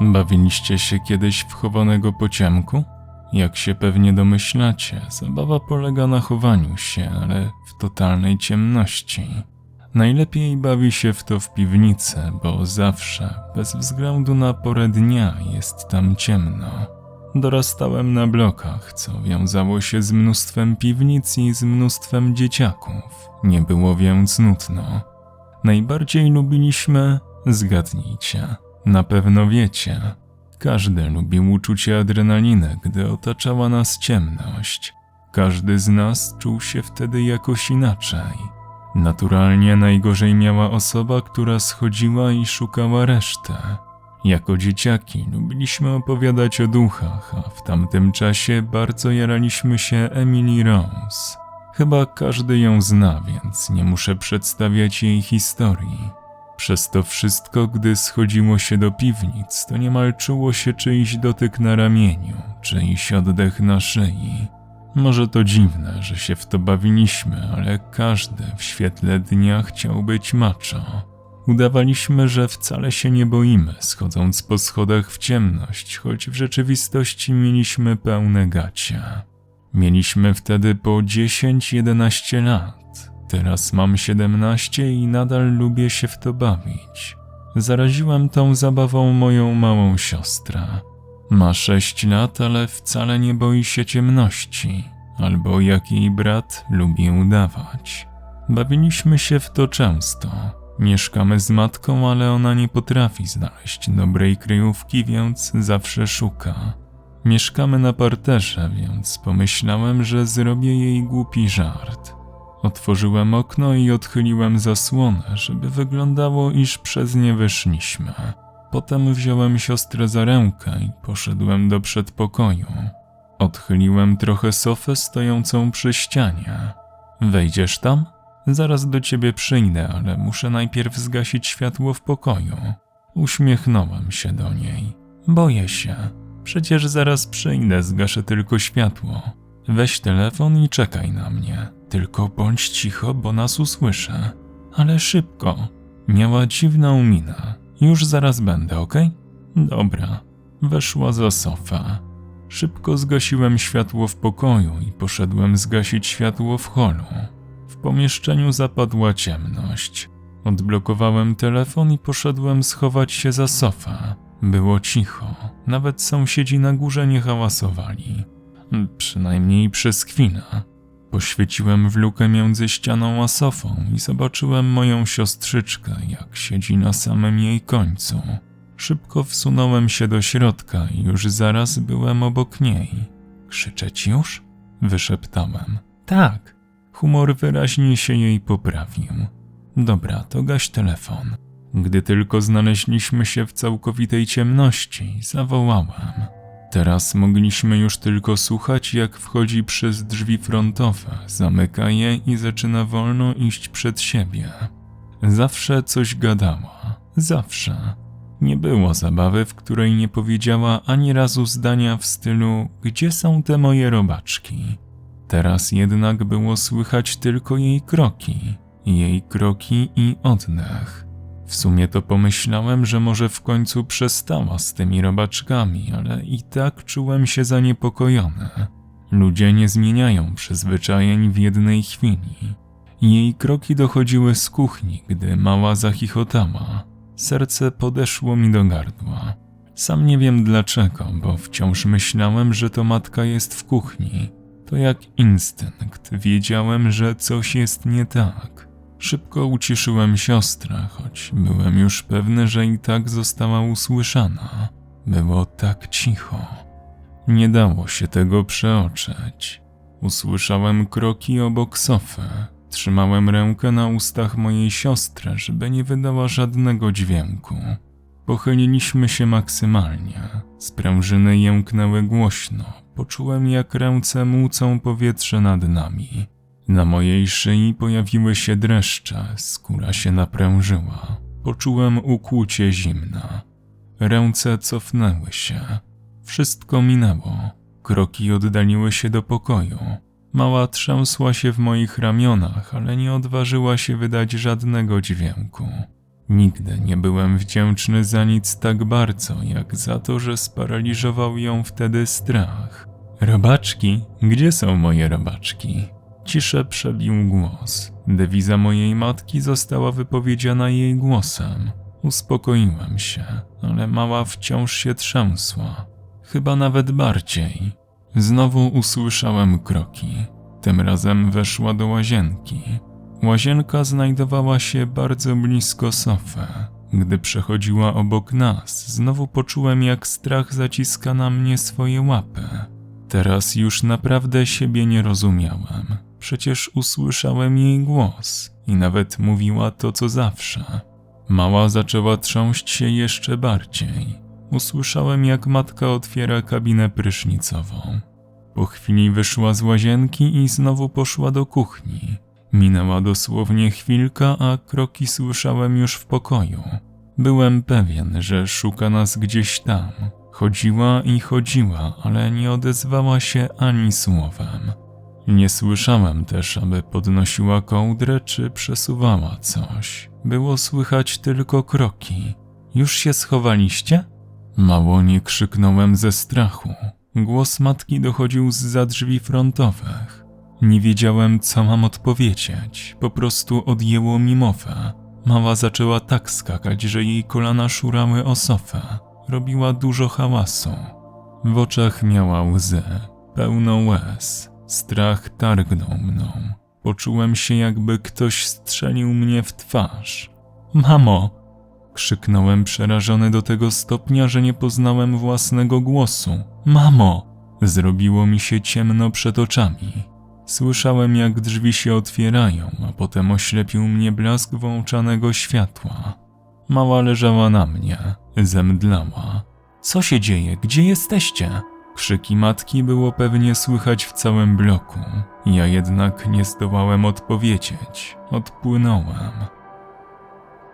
Bawiliście się kiedyś w chowanego po ciemku? Jak się pewnie domyślacie, zabawa polega na chowaniu się, ale w totalnej ciemności. Najlepiej bawi się w to w piwnicy, bo zawsze, bez względu na porę dnia, jest tam ciemno. Dorastałem na blokach, co wiązało się z mnóstwem piwnic i z mnóstwem dzieciaków. Nie było więc nudno. Najbardziej lubiliśmy, zgadnijcie, na pewno wiecie. Każdy lubił uczucie adrenaliny, gdy otaczała nas ciemność. Każdy z nas czuł się wtedy jakoś inaczej. Naturalnie najgorzej miała osoba, która schodziła i szukała resztę. Jako dzieciaki lubiliśmy opowiadać o duchach, a w tamtym czasie bardzo jaraliśmy się Emily Rose. Chyba każdy ją zna, więc nie muszę przedstawiać jej historii. Przez to wszystko, gdy schodziło się do piwnic, to niemal czuło się czyjś dotyk na ramieniu, czyjś oddech na szyi. Może to dziwne, że się w to bawiliśmy, ale każdy w świetle dnia chciał być macho. Udawaliśmy, że wcale się nie boimy, schodząc po schodach w ciemność, choć w rzeczywistości mieliśmy pełne gacie. Mieliśmy wtedy po 10-11 lat. Teraz mam 17 i nadal lubię się w to bawić. Zaraziłem tą zabawą moją małą siostrę. Ma 6 lat, ale wcale nie boi się ciemności, albo jak jej brat lubi udawać. Bawiliśmy się w to często. Mieszkamy z matką, ale ona nie potrafi znaleźć dobrej kryjówki, więc zawsze szuka. Mieszkamy na parterze, więc pomyślałem, że zrobię jej głupi żart. Otworzyłem okno i odchyliłem zasłonę, żeby wyglądało, iż przez nie wyszliśmy. Potem wziąłem siostrę za rękę i poszedłem do przedpokoju. Odchyliłem trochę sofę stojącą przy ścianie. Wejdziesz tam? Zaraz do ciebie przyjdę, ale muszę najpierw zgasić światło w pokoju. Uśmiechnąłem się do niej. Boję się. Przecież zaraz przyjdę, zgaszę tylko światło. Weź telefon i czekaj na mnie. Tylko bądź cicho, bo nas usłyszę. Ale szybko. Miała dziwną minę. Już zaraz będę, ok? Dobra. Weszła za sofę. Szybko zgasiłem światło w pokoju i poszedłem zgasić światło w holu. W pomieszczeniu zapadła ciemność. Odblokowałem telefon i poszedłem schować się za sofę. Było cicho, nawet sąsiedzi na górze nie hałasowali. Przynajmniej przez chwilę. Poświeciłem w lukę między ścianą a sofą i zobaczyłem moją siostrzyczkę, jak siedzi na samym jej końcu. Szybko wsunąłem się do środka i już zaraz byłem obok niej. Krzyczeć już? Wyszeptałem. Tak. Humor wyraźnie się jej poprawił. Dobra, to gaś telefon. Gdy tylko znaleźliśmy się w całkowitej ciemności, zawołałem. Teraz mogliśmy już tylko słuchać, jak wchodzi przez drzwi frontowe, zamyka je i zaczyna wolno iść przed siebie. Zawsze coś gadała, zawsze. Nie było zabawy, w której nie powiedziała ani razu zdania w stylu: Gdzie są te moje robaczki? Teraz jednak było słychać tylko jej kroki, jej kroki i oddech. W sumie to pomyślałem, że może w końcu przestała z tymi robaczkami, ale i tak czułem się zaniepokojony. Ludzie nie zmieniają przyzwyczajeń w jednej chwili. Jej kroki dochodziły z kuchni, gdy mała zachichotała. Serce podeszło mi do gardła. Sam nie wiem dlaczego, bo wciąż myślałem, że to matka jest w kuchni. To jak instynkt, wiedziałem, że coś jest nie tak. Szybko uciszyłem siostrę, choć byłem już pewny, że i tak została usłyszana. Było tak cicho. Nie dało się tego przeoczeć. Usłyszałem kroki obok sofy. Trzymałem rękę na ustach mojej siostry, żeby nie wydała żadnego dźwięku. Pochyliliśmy się maksymalnie. Sprężyny jęknęły głośno. Poczułem, jak ręce młócą powietrze nad nami. Na mojej szyi pojawiły się dreszcze, skóra się naprężyła. Poczułem ukłucie zimna. Ręce cofnęły się. Wszystko minęło. Kroki oddaliły się do pokoju. Mała trzęsła się w moich ramionach, ale nie odważyła się wydać żadnego dźwięku. Nigdy nie byłem wdzięczny za nic tak bardzo, jak za to, że sparaliżował ją wtedy strach. Robaczki? Gdzie są moje robaczki? Ciszę przebił głos. Dewiza mojej matki została wypowiedziana jej głosem. Uspokoiłem się, ale mała wciąż się trzęsła. Chyba nawet bardziej. Znowu usłyszałem kroki. Tym razem weszła do łazienki. Łazienka znajdowała się bardzo blisko sofy. Gdy przechodziła obok nas, znowu poczułem, jak strach zaciska na mnie swoje łapy. Teraz już naprawdę siebie nie rozumiałem. Przecież usłyszałem jej głos i nawet mówiła to, co zawsze. Mała zaczęła trząść się jeszcze bardziej. Usłyszałem, jak matka otwiera kabinę prysznicową. Po chwili wyszła z łazienki i znowu poszła do kuchni. Minęła dosłownie chwilka, a kroki słyszałem już w pokoju. Byłem pewien, że szuka nas gdzieś tam. Chodziła i chodziła, ale nie odezwała się ani słowem. Nie słyszałem też, aby podnosiła kołdrę czy przesuwała coś. Było słychać tylko kroki. Już się schowaliście? Mało nie krzyknąłem ze strachu. Głos matki dochodził z za drzwi frontowych. Nie wiedziałem, co mam odpowiedzieć. Po prostu odjęło mi mowę. Mała zaczęła tak skakać, że jej kolana szurały o sofę. Robiła dużo hałasu. W oczach miała łzy, pełno łez. Strach targnął mną. Poczułem się, jakby ktoś strzelił mnie w twarz. Mamo! Krzyknąłem przerażony do tego stopnia, że nie poznałem własnego głosu. Mamo! Zrobiło mi się ciemno przed oczami. Słyszałem, jak drzwi się otwierają, a potem oślepił mnie blask włączanego światła. Mała leżała na mnie, zemdlała. Co się dzieje? Gdzie jesteście? Krzyki matki było pewnie słychać w całym bloku. Ja jednak nie zdołałem odpowiedzieć. Odpłynąłem.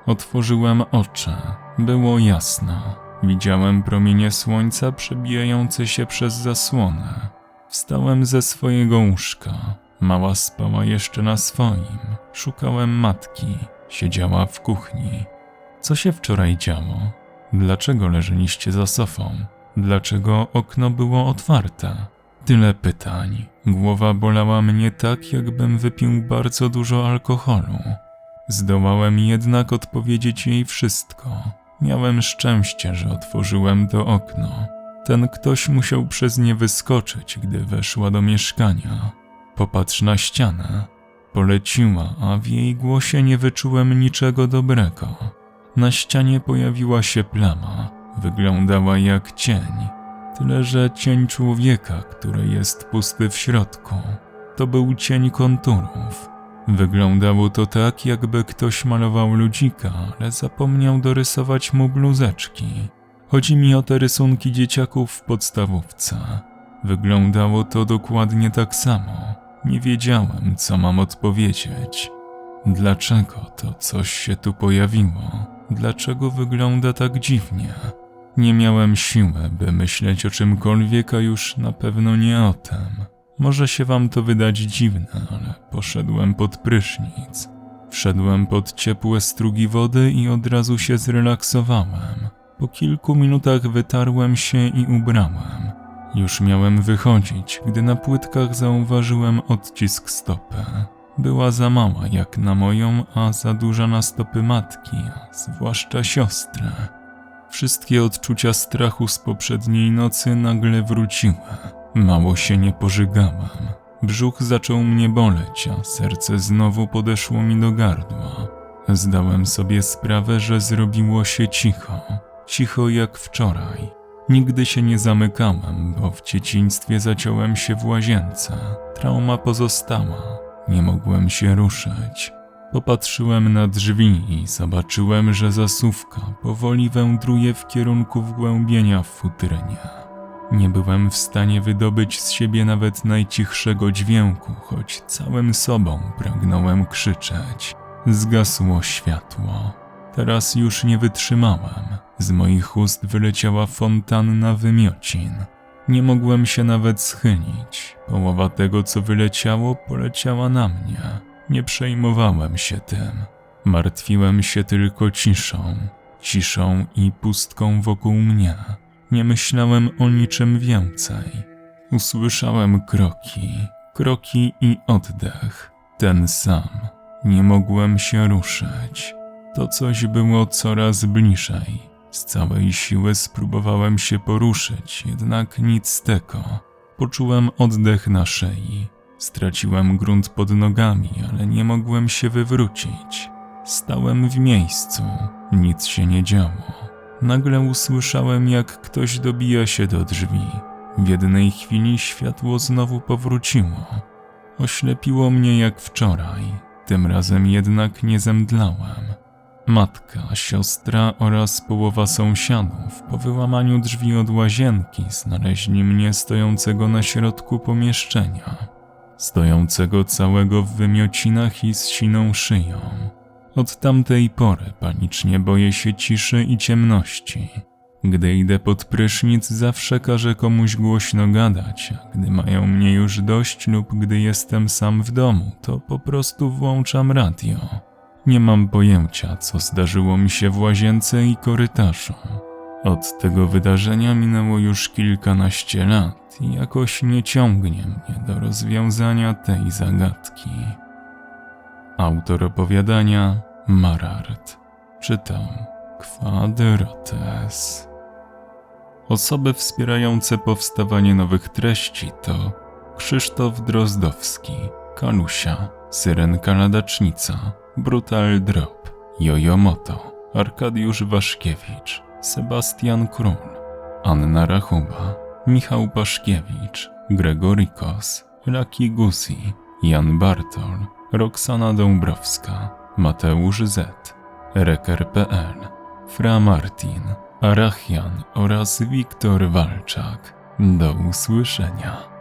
Otworzyłem oczy. Było jasno. Widziałem promienie słońca przebijające się przez zasłonę. Wstałem ze swojego łóżka. Mała spała jeszcze na swoim. Szukałem matki. Siedziała w kuchni. Co się wczoraj działo? Dlaczego leżeliście za sofą? Dlaczego okno było otwarte? Tyle pytań. Głowa bolała mnie tak, jakbym wypił bardzo dużo alkoholu. Zdołałem jednak odpowiedzieć jej wszystko. Miałem szczęście, że otworzyłem to okno. Ten ktoś musiał przez nie wyskoczyć, gdy weszła do mieszkania. Popatrz na ścianę. Poleciła, a w jej głosie nie wyczułem niczego dobrego. Na ścianie pojawiła się plama. Wyglądała jak cień. Tyle, że cień człowieka, który jest pusty w środku. To był cień konturów. Wyglądało to tak, jakby ktoś malował ludzika, ale zapomniał dorysować mu bluzeczki. Chodzi mi o te rysunki dzieciaków w podstawówce. Wyglądało to dokładnie tak samo. Nie wiedziałem, co mam odpowiedzieć. Dlaczego to coś się tu pojawiło? Dlaczego wygląda tak dziwnie? Nie miałem siły, by myśleć o czymkolwiek, a już na pewno nie o tym. Może się wam to wydać dziwne, ale poszedłem pod prysznic. Wszedłem pod ciepłe strugi wody i od razu się zrelaksowałem. Po kilku minutach wytarłem się i ubrałem. Już miałem wychodzić, gdy na płytkach zauważyłem odcisk stopy. Była za mała jak na moją, a za duża na stopy matki, a zwłaszcza siostry. Wszystkie odczucia strachu z poprzedniej nocy nagle wróciły. Mało się nie pożygałem. Brzuch zaczął mnie boleć, a serce znowu podeszło mi do gardła. Zdałem sobie sprawę, że zrobiło się cicho. Cicho jak wczoraj. Nigdy się nie zamykałem, bo w dzieciństwie zaciąłem się w łazience. Trauma pozostała. Nie mogłem się ruszyć. Popatrzyłem na drzwi i zobaczyłem, że zasówka powoli wędruje w kierunku wgłębienia w futrynie. Nie byłem w stanie wydobyć z siebie nawet najcichszego dźwięku, choć całym sobą pragnąłem krzyczeć. Zgasło światło. Teraz już nie wytrzymałem. Z moich ust wyleciała fontanna wymiocin. Nie mogłem się nawet schylić. Połowa tego, co wyleciało, poleciała na mnie. Nie przejmowałem się tym. Martwiłem się tylko ciszą, ciszą i pustką wokół mnie. Nie myślałem o niczym więcej. Usłyszałem kroki, kroki i oddech. Ten sam. Nie mogłem się ruszyć. To coś było coraz bliżej. Z całej siły spróbowałem się poruszyć, jednak nic z tego. Poczułem oddech na szyi. Straciłem grunt pod nogami, ale nie mogłem się wywrócić. Stałem w miejscu, nic się nie działo. Nagle usłyszałem, jak ktoś dobija się do drzwi. W jednej chwili światło znowu powróciło. Oślepiło mnie jak wczoraj, tym razem jednak nie zemdlałem. Matka, siostra oraz połowa sąsiadów po wyłamaniu drzwi od łazienki znaleźli mnie stojącego na środku pomieszczenia, stojącego całego w wymiocinach i z siną szyją. Od tamtej pory panicznie boję się ciszy i ciemności. Gdy idę pod prysznic, zawsze każę komuś głośno gadać, a gdy mają mnie już dość lub gdy jestem sam w domu, to po prostu włączam radio. Nie mam pojęcia, co zdarzyło mi się w łazience i korytarzu. Od tego wydarzenia minęło już kilkanaście lat i jakoś nie ciągnie mnie do rozwiązania tej zagadki. Autor opowiadania Marart. Czytam Quadrotes. Osoby wspierające powstawanie nowych treści to Krzysztof Drozdowski, Kalusia, Syrenka Ladacznica, Brutal Drop, Jojo Moto, Arkadiusz Waszkiewicz, Sebastian Król, Anna Rachuba, Michał Paszkiewicz, Gregorikos, Raki Gusi, Jan Bartol, Roxana Dąbrowska, Mateusz Z, Reker.pl, Fra Martin, Arachian oraz Wiktor Walczak. Do usłyszenia.